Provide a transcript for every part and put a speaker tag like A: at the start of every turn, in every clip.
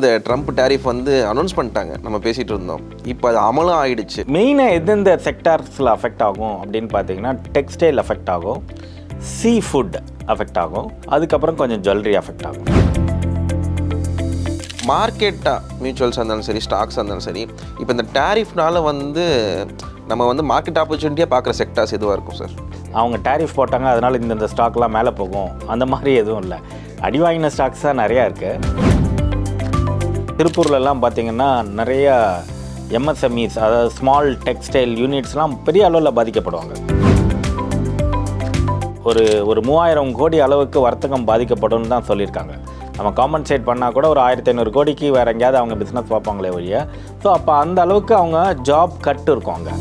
A: இந்த Trump tariff வந்து announce பண்ணிட்டாங்க. நம்ம பேசிகிட்டு இருந்தோம். இப்போ அது அமலும் ஆயிடுச்சு.
B: மெயினாக எந்தெந்த செக்டார்ஸில் அஃபெக்ட் ஆகும் அப்படின்னு பார்த்தீங்கன்னா டெக்ஸ்டைல் அஃபெக்ட் ஆகும் சீ ஃபுட் அஃபெக்ட் ஆகும் அதுக்கப்புறம் கொஞ்சம் ஜுவல்லரி அஃபெக்ட் ஆகும்.
A: மார்க்கெட்டாக மியூச்சுவல்ஸாக இருந்தாலும் சரி ஸ்டாக்ஸாக இருந்தாலும் சரி இப்போ இந்த டேரிஃப்னால வந்து நம்ம வந்து மார்க்கெட் ஆப்பர்ச்சுனிட்டியாக பார்க்குற செக்டார்ஸ் எதுவாக இருக்கும் சார்
B: அவங்க டேரிஃப் போட்டாங்க அதனால் இந்தந்த ஸ்டாக்லாம் மேலே போகும். அந்த மாதிரி எதுவும் இல்லை. அடி வாங்கின ஸ்டாக்ஸ் தான் நிறையா இருக்குது திருப்பூர்லலாம் பார்த்திங்கன்னா நிறையா எம்எஸ்எம்இஸ் அதாவது ஸ்மால் டெக்ஸ்டைல் யூனிட்ஸ்லாம் பெரிய அளவில் பாதிக்கப்படுவாங்க. ஒரு ஒரு மூவாயிரம் கோடி அளவுக்கு வர்த்தகம் பாதிக்கப்படும் தான் சொல்லியிருக்காங்க. நம்ம காம்பன்சேட் பண்ணால் கூட ஒரு ஆயிரத்தி ஐநூறு கோடிக்கு வேறு எங்கேயாவது அவங்க பிஸ்னஸ் பார்ப்பாங்களே ஒழிய ஸோ அப்போ அந்த அளவுக்கு அவங்க ஜாப் கட் இருக்கும் அங்கே.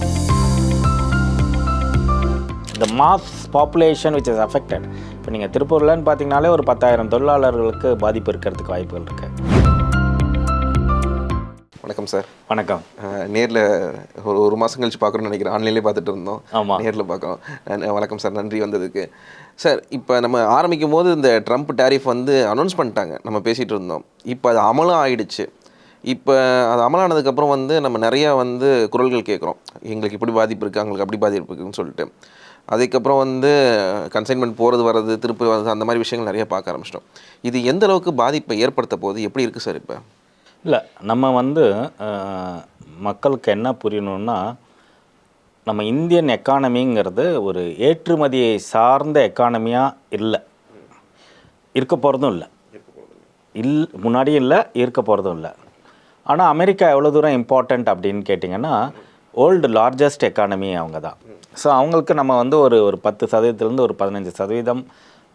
B: இந்த mass population which is affected இப்போ நீங்கள் திருப்பூர்லன்னு பார்த்தீங்கனாலே ஒரு பத்தாயிரம் தொழிலாளர்களுக்கு பாதிப்பு இருக்கிறதுக்கு வாய்ப்புகள் இருக்குது
A: வணக்கம் சார்.
B: வணக்கம்.
A: நேரில் ஒரு ஒரு மாதம் கழிச்சு பார்க்குறோம்னு நினைக்கிறேன். ஆன்லைன்லேயே பார்த்துட்டு இருந்தோம்.
B: ஆமாம்
A: நேரில் பார்க்குறோம் நன்- வணக்கம் சார். நன்றி வந்ததுக்கு. சார் இப்போ நம்ம ஆரம்பிக்கும் போது இந்த ட்ரம்ப் டேரிஃப் வந்து அனௌன்ஸ் பண்ணிட்டாங்க. நம்ம பேசிகிட்டு இருந்தோம். இப்போ அது அமலும் ஆயிடுச்சு. இப்போ அது அமலானதுக்கப்புறம் வந்து நம்ம நிறையா வந்து குரல்கள் கேட்குறோம். எங்களுக்கு இப்படி பாதிப்பு இருக்குது அவங்களுக்கு அப்படி பாதிப்பு இருக்குன்னு சொல்லிட்டு. அதுக்கப்புறம் வந்து கன்சைன்மெண்ட் போகிறது வர்றது திருப்பி வர்றது அந்த மாதிரி விஷயங்கள் நிறைய பார்க்க ஆரம்பிச்சிட்டோம். இது எந்த அளவுக்கு பாதிப்பை ஏற்படுத்த போகுது? எப்படி இருக்குது சார் இப்போ?
B: இல்லை நம்ம வந்து மக்களுக்கு என்ன புரியணும்னா நம்ம இந்தியன் எக்கானமிங்கிறது ஒரு ஏற்றுமதியை சார்ந்த எக்கானமியாக இல்லை. இருக்க போகிறதும் இல்லை. இல் முன்னாடியும் இல்லை இருக்க போகிறதும் இல்லை. ஆனால் அமெரிக்கா எவ்வளோ தூரம் இம்பார்ட்டண்ட் அப்படின்னு கேட்டிங்கன்னா ஓல்டு லார்ஜஸ்ட் எக்கானமி அவங்க தான். ஸோ அவங்களுக்கு நம்ம வந்து ஒரு ஒரு பத்து சதவீதத்துலேருந்து ஒரு பதினஞ்சு சதவீதம்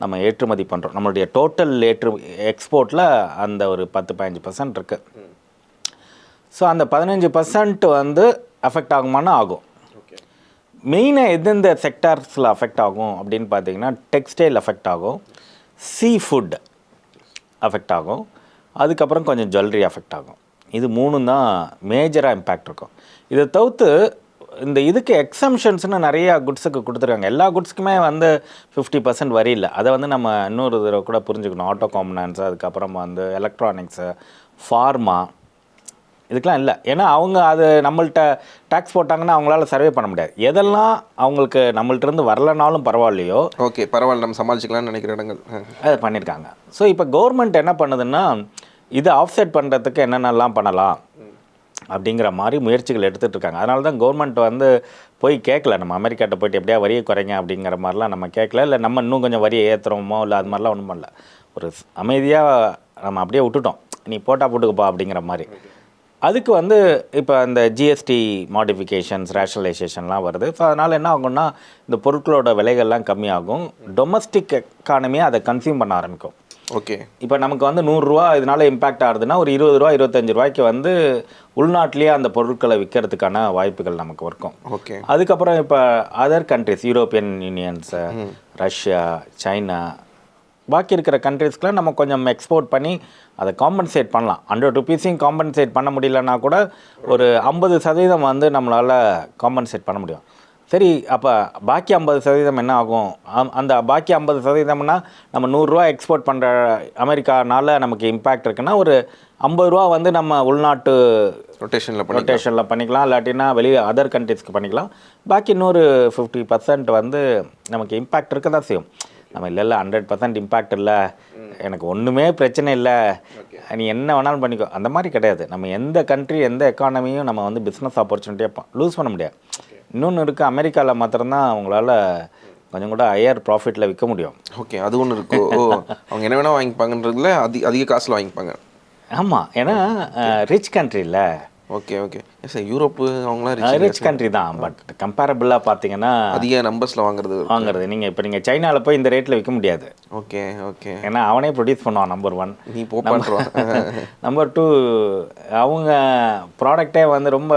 B: நம்ம ஏற்றுமதி பண்ணுறோம் நம்மளுடைய டோட்டல் ஏற்று எக்ஸ்போர்ட்டில் அந்த ஒரு பத்து பதினஞ்சு பர்சன்ட் இருக்குது ஸோ அந்த பதினஞ்சு பர்சன்ட் வந்து அஃபெக்ட் ஆகுமானா ஆகும். மெயினாக எந்தெந்த செக்டார்ஸில் அஃபெக்ட் ஆகும் அப்படின்னு பார்த்தீங்கன்னா டெக்ஸ்டைல் அஃபெக்ட் ஆகும். சீ ஃபுட் அஃபெக்ட் ஆகும். அதுக்கப்புறம் கொஞ்சம் ஜுவல்லரி அஃபெக்ட் ஆகும். இது மூணும் தான் மேஜராக இம்பேக்ட் இருக்கும். இதை தவிர்த்து இந்த இதுக்கு எக்ஸம்ஷன்ஸ்னு நிறைய குட்ஸுக்கு கொடுத்துருக்காங்க. எல்லா குட்ஸ்க்குமே வந்து ஃபிஃப்டி பர்சன்ட் வரி இல்லை. அதை வந்து நம்ம இன்னொரு தடவை கூட புரிஞ்சுக்கணும். ஆட்டோ காம்பனன்ஸ் அதுக்கப்புறம் வந்து எலக்ட்ரானிக்ஸு ஃபார்மா இதுக்கெலாம் இல்லை. ஏன்னா அவங்க அது நம்மள்ட்ட டேக்ஸ் போட்டாங்கன்னா அவங்களால சர்வே பண்ண முடியாது. எதெல்லாம் அவங்களுக்கு நம்மள்ட்ட இருந்து வரலனாலும் பரவாயில்லையோ
A: ஓகே பரவாயில்ல. நம்ம சமாளிச்சுக்கலாம்னு நினைக்கிற இடங்கள்.
B: அதை பண்ணியிருக்காங்க. ஸோ இப்போ கவர்மெண்ட் என்ன பண்ணுதுன்னா இதை ஆஃப்செட் பண்ணுறதுக்கு என்னென்னலாம் பண்ணலாம்? அப்படிங்கிற மாதிரி முயற்சிகள் எடுத்துகிட்டு இருக்காங்க அதனால தான் கவர்மெண்ட் வந்து போய் கேட்கல நம்ம அமெரிக்காட்ட போயிட்டு எப்படியா வரியை குறைங்க அப்படிங்கிற மாதிரிலாம் நம்ம கேட்கல இல்லை நம்ம இன்னும் கொஞ்சம் வரியை ஏற்றுறோமோ இல்லை அது மாதிரிலாம் ஒன்றும் பண்ணல. ஒரு அமைதியாக நம்ம அப்படியே விட்டுட்டோம். நீ போட்டா போட்டுக்கப்பா அப்படிங்கிற மாதிரி. அதுக்கு வந்து இப்போ இந்த ஜிஎஸ்டி மாடிஃபிகேஷன்ஸ் ரேஷனலைசேஷன்லாம் வருது. ஸோ அதனால் என்ன ஆகும்னா இந்த பொருட்களோட விலைகள்லாம் கம்மியாகும். டொமஸ்டிக் எக்கானமியை அதை கன்சியூம் பண்ண ஆரம்பிக்கும்.
A: ஓகே.
B: இப்போ நமக்கு வந்து நூறுரூவா இதனால இம்பேக்ட் ஆகுதுன்னா ஒரு இருபது ரூபா இருபத்தஞ்சு ரூபாய்க்கு வந்து உள்நாட்டிலேயே அந்த பொருட்களை விற்கிறதுக்கான வாய்ப்புகள் நமக்கு இருக்கும்.
A: ஓகே.
B: அதுக்கப்புறம் இப்போ other countries European unions Russia China பாக்கி இருக்கிற கண்ட்ரீஸ்க்குலாம் நம்ம கொஞ்சம் எக்ஸ்போர்ட் பண்ணி அதை காம்பன்சேட் பண்ணலாம். ஹண்ட்ரட் ருபீஸையும் காம்பன்சேட் பண்ண முடியலன்னா கூட ஒரு ஐம்பது சதவீதம் வந்து நம்மளால் காம்பன்சேட் பண்ண முடியும். சரி அப்போ பாக்கி ஐம்பது சதவீதம் என்ன ஆகும்? அந்த பாக்கி ஐம்பது சதவீதம்னா நம்ம நூறுரூவா எக்ஸ்போர்ட் பண்ணுற அமெரிக்கானால நமக்கு இம்பேக்ட் இருக்குன்னா ஒரு ஐம்பது ரூபா வந்து நம்ம உள்நாட்டு
A: ரொட்டேஷனில்
B: ரொட்டேஷனில் பண்ணிக்கலாம். இல்லாட்டினா வெளியே அதர் கண்ட்ரீஸ்க்கு பண்ணிக்கலாம். பாக்கி இன்னொரு ஃபிஃப்டி பர்சன்ட் வந்து நமக்கு இம்பேக்ட் இருக்க தான் செய்யும். நம்ம இல்லை இல்லை ஹண்ட்ரட் பர்சன்ட் இம்பேக்ட் இல்லை. எனக்கு ஒன்றுமே பிரச்சனை இல்லை. நீ என்ன வேணாலும் பண்ணிக்கோ. அந்த மாதிரி கிடையாது. நம்ம எந்த கண்ட்ரி எந்த எக்கானமியும் நம்ம வந்து பிஸ்னஸ் ஆப்பர்ச்சுனிட்டியாக லூஸ் பண்ண முடியாது. இன்னொன்று இருக்குது அமெரிக்காவில் மாத்திரம்தான் அவங்களால கொஞ்சம் கூட ஹையர் ப்ராஃபிட்டில் விற்க முடியும்.
A: ஓகே அது ஒன்று இருக்கு. ஓ அவங்க என்ன வேணால் வாங்கிப்பாங்கன்றதுல அதிக அதிக காசில் வாங்கிப்பாங்க.
B: ஆமாம் ஏன்னா ரிச் கண்ட்ரியில்
A: ஓகே ஓகே சார் யூரோப்பு அவங்களாம்
B: ரிச் கண்ட்ரி தான் பட் கம்பேரபிளாக பார்த்தீங்கன்னா
A: அதிக நம்பர்ஸில் வாங்குறது
B: வாங்குறது. நீங்கள் இப்போ நீங்கள் சைனாவில் போய் இந்த ரேட்டில் விற்க முடியாது.
A: ஓகே ஓகே
B: ஏன்னா அவனே ப்ரொடியூஸ் பண்ணுவான் நம்பர் ஒன்
A: நீ போப்பான்றான்
B: நம்பர் டூ அவங்க ப்ராடக்டே வந்து ரொம்ப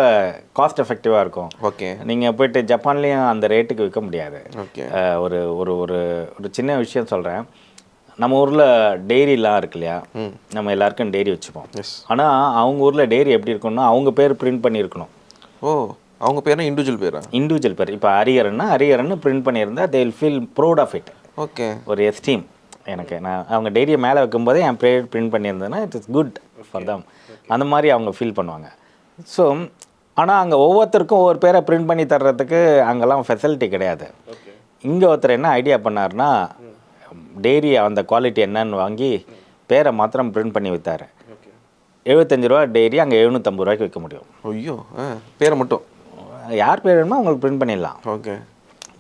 B: காஸ்ட் எஃபெக்டிவாக இருக்கும்.
A: ஓகே
B: நீங்கள் போயிட்டு ஜப்பான்லேயும் அந்த ரேட்டுக்கு விற்க முடியாது.
A: ஓகே
B: ஒரு ஒரு ஒரு சின்ன விஷயம் சொல்கிறேன் நம்ம ஊரில் டெய்ரிலாம் இருக்கு இல்லையா? நம்ம எல்லாருக்கும் டெய்ரி வச்சுப்போம். ஆனால் அவங்க ஊரில் டெய்ரி எப்படி இருக்கும்னா அவங்க பேர் பிரிண்ட் பண்ணியிருக்கணும்.
A: ஓ அவங்க பேர்னா இண்டிவிஜுவல் பேரா?
B: இண்டிவிஜுவல் பேர். இப்போ அரியரன்னா அரியரன்னு பிரிண்ட் பண்ணியிருந்தா they will feel proud of it
A: okay
B: ஒரு எஸ்டீம் எனக்கு. நான் அவங்க டைரியை மேலே வைக்கும்போதே என் பேர் print பண்ணியிருந்தேன்னா it is good for them அந்த மாதிரி அவங்க ஃபீல் பண்ணுவாங்க. ஸோ ஆனால் அங்கே ஒவ்வொருத்தருக்கும் ஒவ்வொரு பேரை பிரிண்ட் பண்ணி தர்றதுக்கு அங்கெல்லாம் ஃபெசிலிட்டி கிடையாது. இங்கே ஒருத்தர் என்ன ஐடியா பண்ணாருன்னா டெய்ரி அந்த குவாலிட்டி என்னன்னு வாங்கி பேரை மாத்திரம் பிரிண்ட் பண்ணி வித்தார். எழுபத்தஞ்சு ரூபா டெய்ரி அங்கே எழுநூற்றம்பது ரூபாய்க்கு விற்க முடியும்.
A: ஐயோ பேரை மட்டும்?
B: யார் பேர் வேணுமோ உங்களுக்கு பிரிண்ட் பண்ணிடலாம்.
A: ஓகே.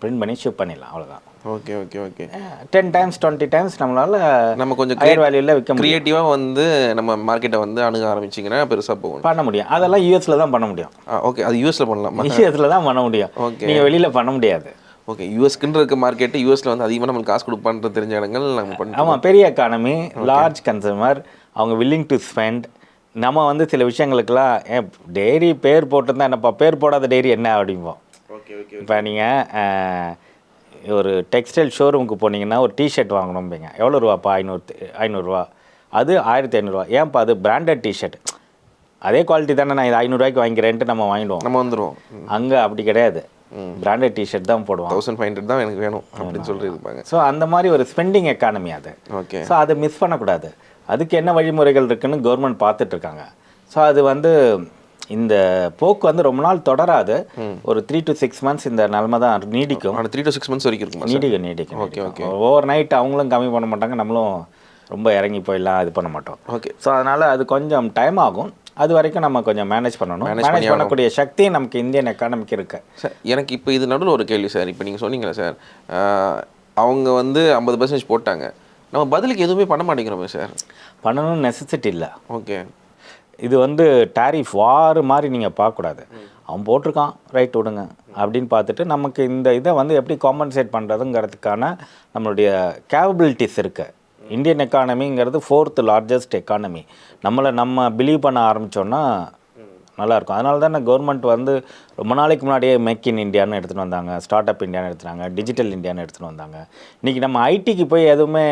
B: பிரிண்ட் பண்ணி ஷிப் பண்ணிடலாம் அவ்வளோதான்
A: okay okay okay.
B: Ten times twenty times நம்மளால
A: நம்ம கொஞ்சம்
B: ஹையர் வேல்யூவில் விற்க
A: க்ரியேட்டிவாக வந்து நம்ம மார்க்கெட்டை வந்து அணுக ஆரம்பிச்சிங்கன்னா பெருசாக போகும்.
B: பண்ண முடியும். அதெல்லாம் யூஎஸில் தான் பண்ண முடியும்.
A: ஓகே. அது யூஎஸில் பண்ணலாமா?
B: யூஎஸில் தான் பண்ண முடியும்.
A: Okay.
B: நீங்கள் வெளியில் பண்ண முடியாது.
A: ஓகே யூஎஸ்க்குன்னு இருக்க மார்க்கெட்டு யூஎஸில் வந்து அதிகமாக நம்மளுக்கு காசு கொடுப்பான்றது தெரிஞ்ச இடங்கள் நம்ம பண்ணி
B: ஆமாம் பெரிய எக்கானமி லார்ஜ் கன்சூமர் அவங்க வில்லிங் டு ஸ்பெண்ட் நம்ம வந்து சில விஷயங்களுக்கெல்லாம் ஏன் டெய்ரி பேர் போட்டிருந்தா என்னப்பா பேர் போடாத டெய்ரி என்ன அப்படிம்போம்.
A: ஓகே ஓகே
B: இப்போ நீங்கள் ஒரு டெக்ஸ்டைல் ஷோரூமுக்கு போனீங்கன்னா ஒரு டிஷர்ட் வாங்கணும்பீங்க. எவ்வளோ ரூபாப்பா? ஐநூறு ஐநூறுரூவா அது ஆயிரத்தி ஐநூறுரூவா ஏன்ப்பா அது பிராண்டட் டிஷர்ட் அதே குவாலிட்டி தானே நான் இது ஐநூறுரூவாய்க்கு வாங்கிக்கிறேன்ட்டு நம்ம வாங்கிடுவோம்.
A: நம்ம வந்துடுவோம்
B: அங்கே அப்படி கிடையாது. பிராண்டட் டிஷர்ட் தான் போடுவான்.
A: தௌசண்ட் ஃபைவ் ஹண்ட்ரட் தான் எனக்கு வேணும் அப்படின்னு சொல்லிட்டு இருப்பாங்க.
B: ஸோ அந்த மாதிரி ஒரு ஸ்பெண்டிங் எக்கானமி அது.
A: ஓகே
B: ஸோ அதை மிஸ் பண்ணக்கூடாது. அதுக்கு என்ன வழிமுறைகள் இருக்குன்னு கவர்மெண்ட் பார்த்துட்டு இருக்காங்க ஸோ அது வந்து இந்த போக்கு வந்து ரொம்ப நாள் தொடராது. ஒரு த்ரீ டு சிக்ஸ் மந்த்ஸ் இந்த நிலமை தான் நீடிக்கும்.
A: த்ரீ டு சிக்ஸ் மந்த்ஸ் வரைக்கும் இருக்குமா
B: நீடிக்கும் நீடிக்கும்
A: Okay, okay.
B: ஓவர் நைட் அவங்களும் கம்மி பண்ண மாட்டாங்க நம்மளும் ரொம்ப இறங்கி போயிடலாம் இது பண்ண மாட்டோம்.
A: ஓகே
B: ஸோ அதனால் அது கொஞ்சம் டைம் ஆகும். அது வரைக்கும் நம்ம கொஞ்சம் மேனேஜ் பண்ணணும். மேனேஜ் பண்ணக்கூடிய சக்தி நமக்கு இந்தியன் எக்கானமிக்கு இருக்கு.
A: சார் எனக்கு இப்போ இது நடுவில் ஒரு கேள்வி சார். இப்போ நீங்கள் சொன்னீங்களே சார். அவங்க வந்து ஐம்பது பர்சன்டேஜ் போட்டாங்க. நம்ம பதிலுக்கு எதுவுமே பண்ண மாட்டேங்கிறோமே சார்.
B: பண்ணணும்னு நெசசிட்டி இல்லை.
A: ஓகே.
B: இது வந்து டாரிஃப் வார் மாதிரி நீங்கள் பார்க்கக்கூடாது. அவன் போட்டிருக்கான் ரைட் விடுங்க. அப்படின்னு பார்த்துட்டு நமக்கு இந்த இதை வந்து எப்படி காம்பன்சேட் பண்ணுறதுங்கிறதுக்கான நம்மளுடைய கேபபிலிட்டிஸ் இருக்குது இந்தியன் எக்கானமிங்கிறது ஃபோர்த் லார்ஜஸ்ட் எக்கானமி நம்மளை நம்ம பிலீவ் பண்ண ஆரம்பித்தோன்னா நல்லாயிருக்கும். அதனால தானே கவர்மெண்ட் வந்து ரொம்ப நாளைக்கு முன்னாடியே மேக் இன் இந்தியான்னு எடுத்துகிட்டு வந்தாங்க. ஸ்டார்ட் அப் இந்தியான்னு எடுத்துனாங்க டிஜிட்டல் இந்தியான்னு எடுத்துகிட்டு வந்தாங்க. இன்றைக்கி நம்ம ஐடிக்கு போய் எதுவுமே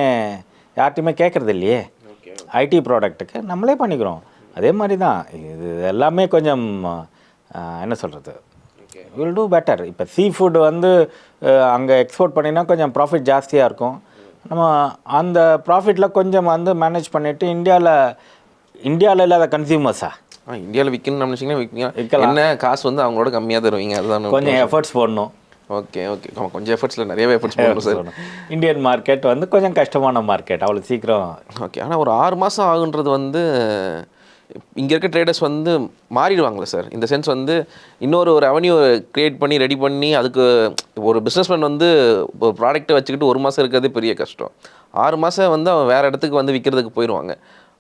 B: யார்ட்டையுமே கேட்குறது இல்லையே. ஐடி ப்ராடக்ட்டுக்கு நம்மளே பண்ணிக்கிறோம். அதே மாதிரி தான் இது எல்லாமே கொஞ்சம் என்ன சொல்கிறது வில் டூ பெட்டர் இப்போ சீ ஃபுட் வந்து அங்கே எக்ஸ்போர்ட் பண்ணினா கொஞ்சம் ப்ராஃபிட் ஜாஸ்தியாக இருக்கும். நம்ம அந்த ப்ராஃபிட்டில் கொஞ்சம் வந்து மேனேஜ் பண்ணிவிட்டு இந்தியாவில் இந்தியாவில் இல்லாத கன்சியூமர்ஸா
A: இந்தியாவில் விற்கணும்னு நினச்சிங்கன்னா விற்கீங்க
B: விக்கலாம்.
A: என்ன காசு வந்து அவங்களோட கம்மியாக தருவீங்க? அதுதான்
B: கொஞ்சம் எஃபர்ட்ஸ் போடணும்.
A: Okay okay. கொஞ்சம் எஃபர்ட்ஸில் நிறையவே எஃபர்ட்ஸ் போடணும் சார்
B: இந்தியன் மார்க்கெட் வந்து கொஞ்சம் கஷ்டமான மார்க்கெட் அவ்வளோ சீக்கிரம்.
A: ஓகே ஆனால் ஒரு ஆறு மாதம் ஆகுன்றது வந்து இங்கே இருக்க ட்ரேடர்ஸ் வந்து மாறிடுவாங்களே சார் இந்த சென்ஸ் வந்து இன்னொரு ஒரு அவென்யூ கிரியேட் பண்ணி ரெடி பண்ணி அதுக்கு ஒரு பிஸ்னஸ்மேன் வந்து ஒரு ப்ராடக்ட்டை வச்சுக்கிட்டு ஒரு மாதம் இருக்கிறதே பெரிய கஷ்டம். ஆறு மாதம் வந்து அவன் வேறு இடத்துக்கு வந்து விற்கிறதுக்கு போயிடுவாங்க.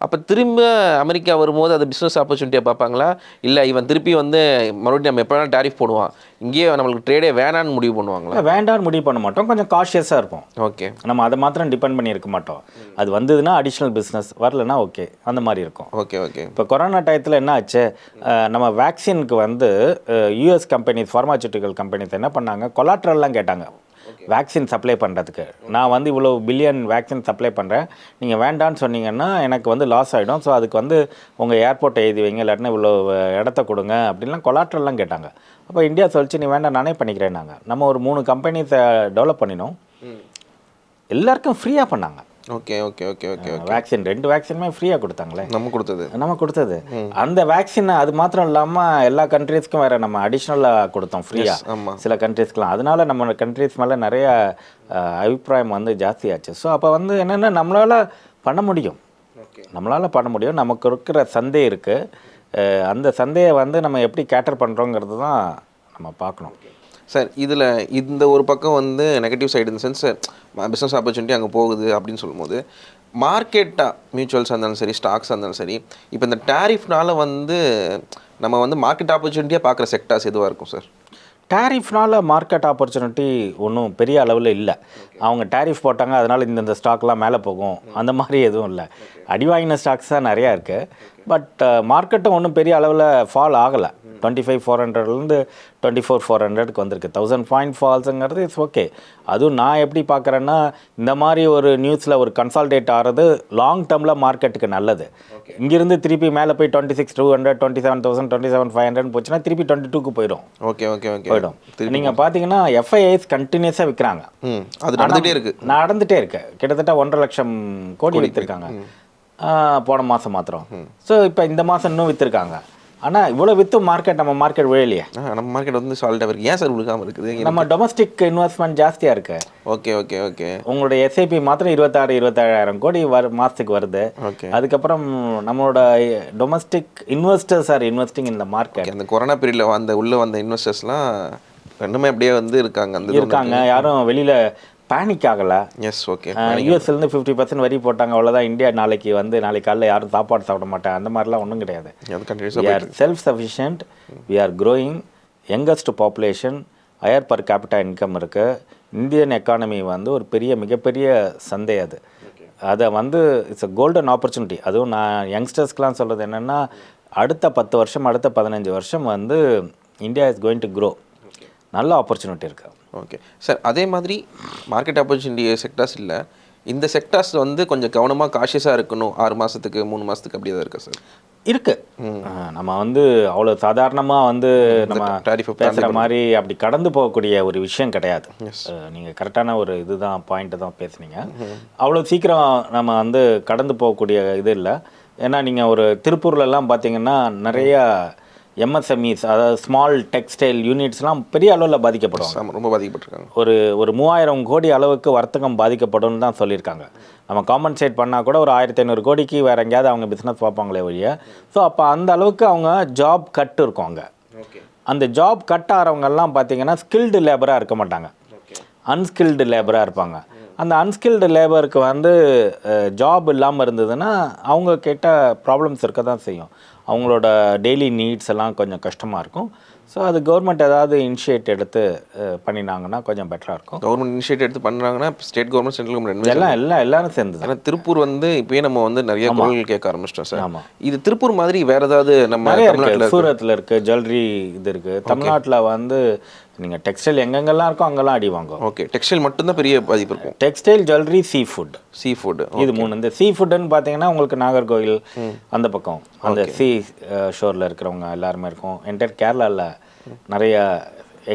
A: அப்போ திரும்ப அமெரிக்கா வரும்போது அது பிஸ்னஸ் ஆப்பர்ச்சுனிட்டியாக பார்ப்பாங்களா? இல்லை இவன் திருப்பி வந்து மறுபடியும் நம்ம எப்போ வேணாலும் டேரிஃப் போடுவான். இங்கேயே நம்மளுக்கு ட்ரேடே வேணான்னு முடிவு பண்ணுவாங்களா?
B: வேண்டாம்னு முடிவு பண்ண மாட்டோம். கொஞ்சம் காஷியஸாக இருப்போம்.
A: ஓகே
B: நம்ம அதை மாத்திரம் டிபெண்ட் பண்ணி இருக்க மாட்டோம். அது வந்ததுன்னா அடிஷ்னல் பிஸ்னஸ் வரலன்னா ஓகே அந்த மாதிரி இருக்கும்.
A: ஓகே ஓகே
B: இப்போ கொரோனா டயத்தில் என்ன ஆச்சு? நம்ம வேக்சினுக்கு வந்து யூஎஸ் கம்பெனிஸ் ஃபார்மாசூட்டிக்கல் கம்பெனிஸ் என்ன பண்ணாங்க? கொலாட்ரல்லாம் கேட்டாங்க. வேக்சின் சப்ளை பண்ணுறதுக்கு நான் வந்து இவ்வளோ பில்லியன் வேக்சின் சப்ளை பண்ணுறேன் நீங்கள் வேண்டான்னு சொன்னீங்கன்னா எனக்கு வந்து லாஸ் ஆகிடும் ஸோ அதுக்கு வந்து உங்கள் ஏர்போர்ட்டை எழுதி வைங்க இல்லாட்டினா இவ்வளோ இடத்த கொடுங்க அப்படின்லாம் கொலாட்ரல்லாம் கேட்டாங்க. அப்போ இந்தியா சொல்லிச்சு நீ வேண்டாம் நானே பண்ணிக்கிறேன் நாங்கள் நம்ம ஒரு மூணு கம்பெனிஸை டெவலப் பண்ணினோம். எல்லாருக்கும் ஃப்ரீயாக பண்ணாங்க.
A: Okay okay okay okay
B: vaccine ரெண்டு வேக்சினுமே ஃப்ரீயாக கொடுத்தாங்களே?
A: நம்ம கொடுத்தது.
B: நம்ம கொடுத்தது. அந்த வேக்சின் அது மாத்திரம் இல்லாமல் எல்லா கண்ட்ரீஸ்க்கும் வேற நம்ம அடிஷ்னலாக கொடுத்தோம் ஃப்ரீயாக சில கண்ட்ரீஸ்க்குலாம் அதனால நம்ம கண்ட்ரீஸ் மேலே நிறைய அபிப்பிராயம் வந்து ஜாஸ்தியாச்சு. ஸோ அப்போ வந்து என்னென்னா நம்மளால் பண்ண முடியும். நம்மளால் பண்ண முடியும். நமக்கு இருக்கிற சந்தை இருக்குது அந்த சந்தையை வந்து நம்ம எப்படி கேட்டர் பண்ணுறோங்கிறது தான் நம்ம பார்க்கணும்.
A: சார் இதில் இந்த ஒரு பக்கம் வந்து நெகட்டிவ் சைடு இந்த சென்ஸ் பிஸ்னஸ் ஆப்பர்ச்சுனிட்டி அங்கே போகுது அப்படின்னு சொல்லும்போது மார்க்கெட்டாக மியூச்சுவல்ஸாக இருந்தாலும் சரி ஸ்டாக்ஸாக இருந்தாலும் சரி இப்போ இந்த டேரிஃப்னால வந்து நம்ம வந்து மார்க்கெட் ஆப்பர்ச்சுனிட்டியாக பார்க்குற செக்டார்ஸ் எதுவாக இருக்கும் சார்?
B: டேரிஃப்னால மார்க்கெட் ஆப்பர்ச்சுனிட்டி ஒன்றும் பெரிய அளவில் இல்லை. அவங்க டேரிஃப் போட்டாங்க அதனால் இந்தந்த ஸ்டாக்லாம் மேலே போகும். அந்த மாதிரி எதுவும் இல்லை. அடி வாங்கின ஸ்டாக்ஸ் தான் நிறையா இருக்குது பட் மார்க்கெட்டும் ஒன்றும் பெரிய அளவில் ஃபால் ஆகலை. டுவெண்ட்டி ஃபைவ் ஃபோர் ஹண்ட்ரட்லேருந்து டுவெண்ட்டி ஃபோர் ஃபோர் ஹண்ட்ரட்க்கு வந்திருக்கு. தௌசண்ட் பாயிண்ட் ஃபால்ஸுங்கிறது இட்ஸ் ஓகே அதுவும் நான் எப்படி பார்க்குறேன்னா இந்த மாதிரி ஒரு நியூஸில் ஒரு கன்சால்டேட் ஆகிறது லாங் டேர்மில் மார்க்கெட்டுக்கு நல்லது. இங்கிருந்து திருப்பி மேலே போய் twenty six two hundred twenty seven thousand twenty seven five hundred போச்சுன்னா திருப்பி டுவெண்ட்டி டூக்கு போயிடும்.
A: ஓகே ஓகே ஓகே
B: போயிடும். நீங்கள் பார்த்தீங்கன்னா எஃப்ஐஐஸ் கண்டினியூஸாக விற்கிறாங்க
A: அது நடந்துகிட்டே இருக்குது
B: நடந்துட்டே இருக்கு. கிட்டத்தட்ட ஒன்றரை லட்சம் கோடி விற்றுருக்காங்க போன மாதம் மாத்திரம். ஸோ இப்போ இந்த மாதம் இன்னும் விற்றுருக்காங்க ஆனால் இவ்வளோ விற்று மார்க்கெட் நம்ம மார்க்கெட் விழலையே.
A: நம்ம மார்க்கெட் வந்து சால்ட்டாக இருக்குது ஏன் சார் விழுகாமல் இருக்குது?
B: நம்ம டொமஸ்டிக் இன்வெஸ்ட்மெண்ட் ஜாஸ்தியாக இருக்கு.
A: Okay okay okay.
B: உங்களுடைய எஸ்ஐபி மாத்திரம் இருபத்தாறு இருபத்தேழாயிரம் கோடி வர மாதத்துக்கு வருது.
A: ஓகே.
B: அதுக்கப்புறம் நம்மளோட டொமஸ்டிக் இன்வெஸ்டர்ஸ் ஆர் இன்வெஸ்டிங் இந்த மார்க்கெட்
A: அந்த கொரோனா பீரியடில் வந்த உள்ளே வந்த இன்வெஸ்டர்ஸ்லாம் இன்னுமே அப்படியே வந்து இருக்காங்க அந்த
B: இருக்காங்க. யாரும் வெளியில் பேனிக் ஆகலை.
A: எஸ் ஓகே
B: யூஎஸ்லேருந்து ஃபிஃப்டி பர்சன்ட் வரி போட்டாங்க அவ்வளோதான் இந்தியா நாளைக்கு வந்து நாளைக்கு காலைல யாரும் சாப்பாடு சாப்பிட மாட்டேன். அந்த மாதிரிலாம் ஒன்றும் கிடையாது. We are self sufficient we are growing. Youngest population higher per capita income இருக்கு. இந்தியன் எக்கானமி வந்து ஒரு பெரிய மிகப்பெரிய சந்தை அது. அதை வந்து இட்ஸ் a கோல்டன் ஆப்பர்ச்சுனிட்டி அதுவும் நான் யங்ஸ்டர்ஸ்க்கெலாம் சொல்கிறது என்னென்னா அடுத்த பத்து வருஷம் அடுத்த பதினஞ்சு வருஷம் வந்து India is going to grow நல்ல ஆப்பர்ச்சுனிட்டி இருக்கு.
A: ஓகே சார் அதே மாதிரி மார்க்கெட் ஆப்பர்ச்சுனிட்டி செக்டார்ஸ் இல்லை. இந்த செக்டார்ஸ் வந்து கொஞ்சம் கவனமாக காஷியஸாக இருக்கணும். ஆறு மாதத்துக்கு மூணு மாதத்துக்கு அப்படி தான் இருக்கா சார்
B: இருக்கு. ஆ, நம்ம வந்து அவ்வளோ சாதாரணமாக வந்து நம்ம பேசுகிற மாதிரி அப்படி கடந்து போகக்கூடிய ஒரு விஷயம் கிடையாது. நீங்கள் கரெக்டான ஒரு இதுதான் பாயிண்ட் தான் பேசுனீங்க. அவ்வளோ சீக்கிரம் நம்ம வந்து கடந்து போகக்கூடிய இது இல்லை. ஏன்னா நீங்கள் ஒரு திருப்பூர்லலாம் பார்த்தீங்கன்னா நிறைய எம்எஸ்எம்இஸ் அதாவது ஸ்மால் டெக்ஸ்டைல் யூனிட்ஸ்லாம் பெரிய அளவில் பாதிக்கப்படுவாங்க.
A: ஆமாம் ரொம்ப பாதிக்கப்பட்டிருக்காங்க.
B: ஒரு ஒரு மூவாயிரம் கோடி அளவுக்கு வர்த்தகம் பாதிக்கப்படும் தான் சொல்லியிருக்காங்க. நம்ம காம்பன்சேட் பண்ணால் கூட ஒரு ஆயிரத்தி ஐநூறு கோடிக்கு வேற எங்கேயாவது அவங்க பிஸ்னஸ் பார்ப்பாங்களே ஒழிய ஸோ அப்போ அந்த அளவுக்கு அவங்க ஜாப் கட் இருக்கும் அங்கே. அந்த ஜாப் கட் ஆகிறவங்கெல்லாம் பார்த்தீங்கன்னா ஸ்கில்டு லேபராக இருக்க மாட்டாங்க. அன்ஸ்கில்டு லேபராக இருப்பாங்க. அந்த அன்ஸ்கில்டு லேபருக்கு வந்து ஜாப் இல்லாமல் இருந்ததுன்னா அவங்க கிட்ட ப்ராப்ளம்ஸ் இருக்க தான் செய்யும். அவங்களோட டெய்லி நீட்ஸ் எல்லாம் கொஞ்சம் கஷ்டமாக இருக்கும். ஸோ அது கவர்மெண்ட் ஏதாவது இனிஷியேட் எடுத்து பண்ணினாங்கன்னா கொஞ்சம் பெட்டராக இருக்கும்.
A: கவர்மெண்ட் இனிஷியேட் எடுத்து பண்ணுறாங்கன்னா ஸ்டேட் கவர்மெண்ட் சென்ட்ரல் கவர்மெண்ட்
B: எல்லாம் எல்லாம் எல்லாரும் சேர்ந்து
A: ஏன்னா திருப்பூர் வந்து இப்பயே நம்ம வந்து நிறைய குரல்கள் கேட்க ஆரம்பிச்சிட்டோம் சார்.
B: ஆமா.
A: இது திருப்பூர் மாதிரி வேற ஏதாவது நம்ம
B: சூரத்தில் இருக்கு. ஜுவல்லரி இது இருக்கு. தமிழ்நாட்டில் வந்து நீங்கள் டெக்ஸ்டைல் எங்கெங்கெல்லாம் இருக்கோ அங்கெல்லாம் அடி வாங்கும்
A: ஓகே டெக்ஸ்டைல் மட்டும்தான் பெரிய பாதிப்பு இருக்கும்.
B: Textile jewellery sea food
A: sea food
B: இது மூணு இந்த சீ ஃபுட்டுன்னு பார்த்தீங்கன்னா உங்களுக்கு நாகர்கோவில் அந்த பக்கம். அந்த சீ ஷோரில் இருக்கிறவங்க எல்லாருமே இருக்கும். என்டையர் கேரளாவில் நிறைய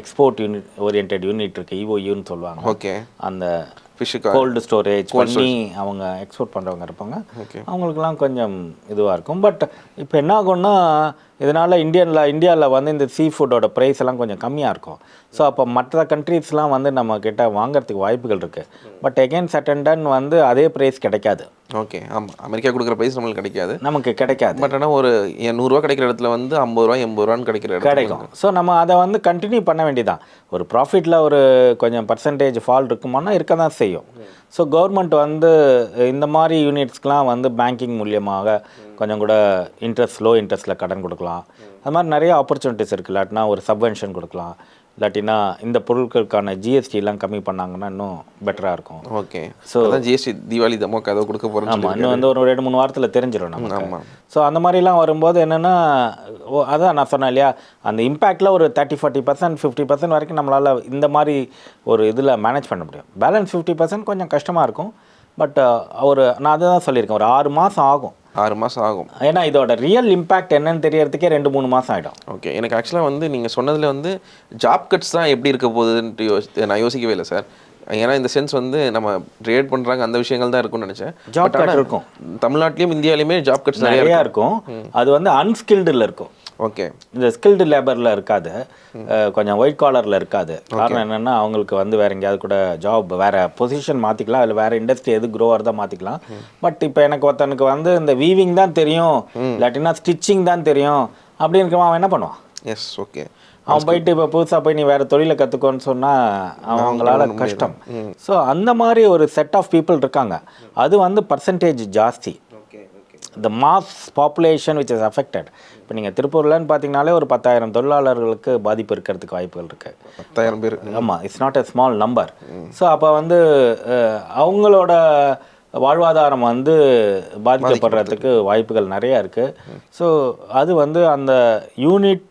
B: எக்ஸ்போர்ட் யூனிட் ஓரியன்ட் யூனிட் இருக்கு. இஓயூன்னு சொல்லுவாங்க.
A: ஓகே
B: அந்த
A: ஃபிஷ்ஷுக்கா
B: கோல்டு ஸ்டோரேஜ் பண்ணி அவங்க எக்ஸ்போர்ட் பண்ணுறவங்க இருப்பாங்க. அவங்களுக்குலாம் கொஞ்சம் இதுவாக இருக்கும். பட் இப்போ என்ன ஆகும்னா இதனால் இந்தியனில் இந்தியாவில் வந்து இந்த சீ ஃபுட்டோட ப்ரைஸ் எல்லாம் கொஞ்சம் கம்மியாக இருக்கும். ஸோ அப்போ மற்ற கண்ட்ரீஸ்லாம் வந்து நம்ம கிட்ட வாங்குறதுக்கு வாய்ப்புகள் இருக்குது பட் எகெயின் டன் வந்து அதே ப்ரைஸ் கிடைக்காது.
A: ஓகே ஆமாம் அமெரிக்கா கொடுக்குற ப்ரைஸ் நம்மளுக்கு கிடைக்காது.
B: நமக்கு கிடைக்காது.
A: பட் ஆனால் ஒரு நூறுரூவா கிடைக்கிற இடத்துல வந்து ஐம்பது ரூபா எண்பது ரூபான்னு கிடைக்கிற
B: கிடைக்கும். ஸோ நம்ம அதை வந்து கண்டினியூ பண்ண வேண்டியதான் ஒரு ப்ராஃபிட்டில் ஒரு கொஞ்சம் பர்சன்டேஜ் ஃபால் இருக்குமானா இருக்க தான் செய்யும். ஸோ கவர்மெண்ட் வந்து இந்த மாதிரி யூனிட்ஸ்க்கெலாம் வந்து பேங்கிங் மூலியமாக கொஞ்சம் கூட இன்ட்ரெஸ்ட் லோ இன்ட்ரெஸ்ட்டில் கடன் கொடுக்கலாம். அது மாதிரி நிறைய ஆப்பர்ச்சுனிட்டிஸ் இருக்குது இல்லாட்டினா ஒரு சப்வென்ஷன் கொடுக்கலாம். இல்லாட்டினா இந்த பொருட்களுக்கான ஜிஎஸ்டிலாம் கம்மி பண்ணாங்கன்னா இன்னும் பெட்டராக இருக்கும்.
A: ஓகே ஸோ அதான் ஜிஎஸ்டி தீபாவளி தமோக்கு அதை கொடுக்க போகிறேன்னு
B: ஆமாம் இன்னும் வந்து ஒரு ரெண்டு மூணு வாரத்தில் தெரிஞ்சிடும் நமக்கு.
A: ஆமாம்
B: ஸோ அந்த மாதிரிலாம் வரும்போது என்னென்னா அதான் நான் சொன்னேன் இல்லையா அந்த இம்பேக்டில் ஒரு thirty forty percent fifty percent வரைக்கும் நம்மளால் இந்த மாதிரி ஒரு இதில் மேனேஜ் பண்ண முடியும். பேலன்ஸ் ஃபிஃப்டி பர்சன்ட் கொஞ்சம் கஷ்டமாக இருக்கும். பட் ஒரு நான் அதுதான் சொல்லியிருக்கேன். ஒரு ஆறு மாதம் ஆகும்.
A: ஆறு மாதம் ஆகும்.
B: ஏன்னா இதோட ரியல் இம்பேக்ட் என்னன்னு தெரியறதுக்கே ரெண்டு மூணு மாதம் ஆகிடும்
A: ஓகே எனக்கு ஆக்சுவலாக வந்து நீங்கள் சொன்னதில் வந்து ஜாப் கட்ஸ் தான் எப்படி இருக்க போகுதுன்ட்டு யோசி நான் யோசிக்கவே இல்லை சார் ஏன்னா இந்த சென்ஸ் வந்து நம்ம ட்ரேட் பண்ணுறாங்க அந்த விஷயங்கள் தான் இருக்கும்னு நினச்சேன்.
B: Cut
A: ஆனா,
B: இருக்கும்.
A: தமிழ்நாட்டிலையும் இந்தியாலையுமே ஜாப் கட்ஸ் நிறைய
B: நிறையா இருக்கும். அது வந்து அன்ஸ்கில்டில் இருக்கும்.
A: ஓகே.
B: இந்த ஸ்கில்டு லேபரில் இருக்காது. கொஞ்சம் ஒயிட் காலரில் இருக்காது. காரணம் என்னென்னா அவங்களுக்கு வந்து வேற எங்கேயாவது கூட ஜாப் வேற பொசிஷன் மாற்றிக்கலாம் அதில் வேற இண்டஸ்ட்ரி எது க்ரோ ஆகிறதா மாற்றிக்கலாம் பட் இப்போ எனக்கு ஒருத்தனுக்கு வந்து இந்த வீவிங் தான் தெரியும். இல்லாட்டினா ஸ்டிச்சிங் தான் தெரியும். அப்படின்னு இருக்கவன் அவன் என்ன பண்ணுவான்?
A: எஸ் ஓகே
B: அவன் போயிட்டு இப்போ புதுசாக போய் நீ வேற தொழிலை கற்றுக்கோன்னு சொன்னால் அவங்களால கஷ்டம். ஸோ அந்த மாதிரி ஒரு செட் ஆஃப் பீப்புள் இருக்காங்க. அது வந்து பர்சன்டேஜ் ஜாஸ்தி. The mass population which is affected. இப்போ நீங்கள் திருப்பூர்லன்னு பார்த்தீங்கனாலே ஒரு பத்தாயிரம் தொழிலாளர்களுக்கு பாதிப்பு இருக்கிறதுக்கு வாய்ப்புகள் இருக்குது
A: பத்தாயிரம் பேர்.
B: ஆமாம் it's not a small number so அப்போ வந்து அவங்களோட வாழ்வாதாரம் வந்து பாதிக்கப்படுறதுக்கு வாய்ப்புகள் நிறைய இருக்குது ஸோ அது வந்து அந்த யூனிட்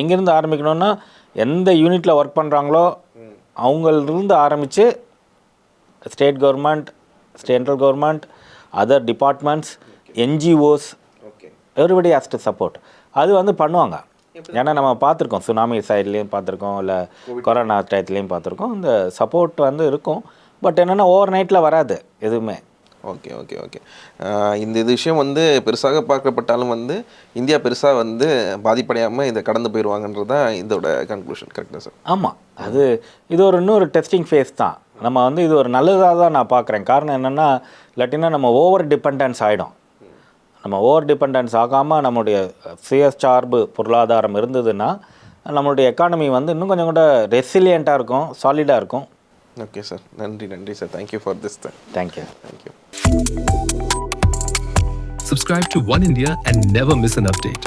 B: எங்கேருந்து ஆரம்பிக்கணும்னா எந்த யூனிட்டில் ஒர்க் பண்ணுறாங்களோ அவங்களிருந்து ஆரம்பித்து state government central government other departments NGOs
A: okay.
B: Everybody has to support அது வந்து பண்ணுவாங்க. ஏன்னா நம்ம பார்த்துருக்கோம் சுனாமி சைட்லேயும் பார்த்துருக்கோம் இல்லை கொரோனா டயத்துலேயும் பார்த்துருக்கோம். இந்த சப்போர்ட் வந்து இருக்கும். பட் என்னென்னா ஓவர் நைட்டில் வராது எதுவுமே.
A: Okay okay okay. இந்த இது விஷயம் வந்து பெருசாக பார்க்கப்பட்டாலும் வந்து இந்தியா பெருசாக வந்து பாதிப்படையாமல் இதை கடந்து போயிடுவாங்கன்றது தான் இதோட கன்க்ளூஷன் கரெக்டாக சார்
B: ஆமாம் அது இது ஒரு இன்னொரு டெஸ்டிங் ஃபேஸ் தான். நம்ம வந்து இது ஒரு நல்லதாக தான் நான் பார்க்குறேன். காரணம் என்னென்னா இல்லாட்டினா நம்ம ஓவர் டிபெண்டன்ஸ் ஆகிடும் நம்ம ஓவர் டிபெண்டன்ஸ் ஆகாமல் நம்முடைய சுயசார்பு பொருளாதாரம் இருந்ததுன்னா நம்மளுடைய எக்கானமி வந்து இன்னும் கொஞ்சம் கூட ரெசிலியண்ட்டாக இருக்கும் சாலிடாக இருக்கும்.
A: ஓகே சார் நன்றி நன்றி sir thank you for this
B: thank you
A: thank you
C: Subscribe to One India and never miss an update.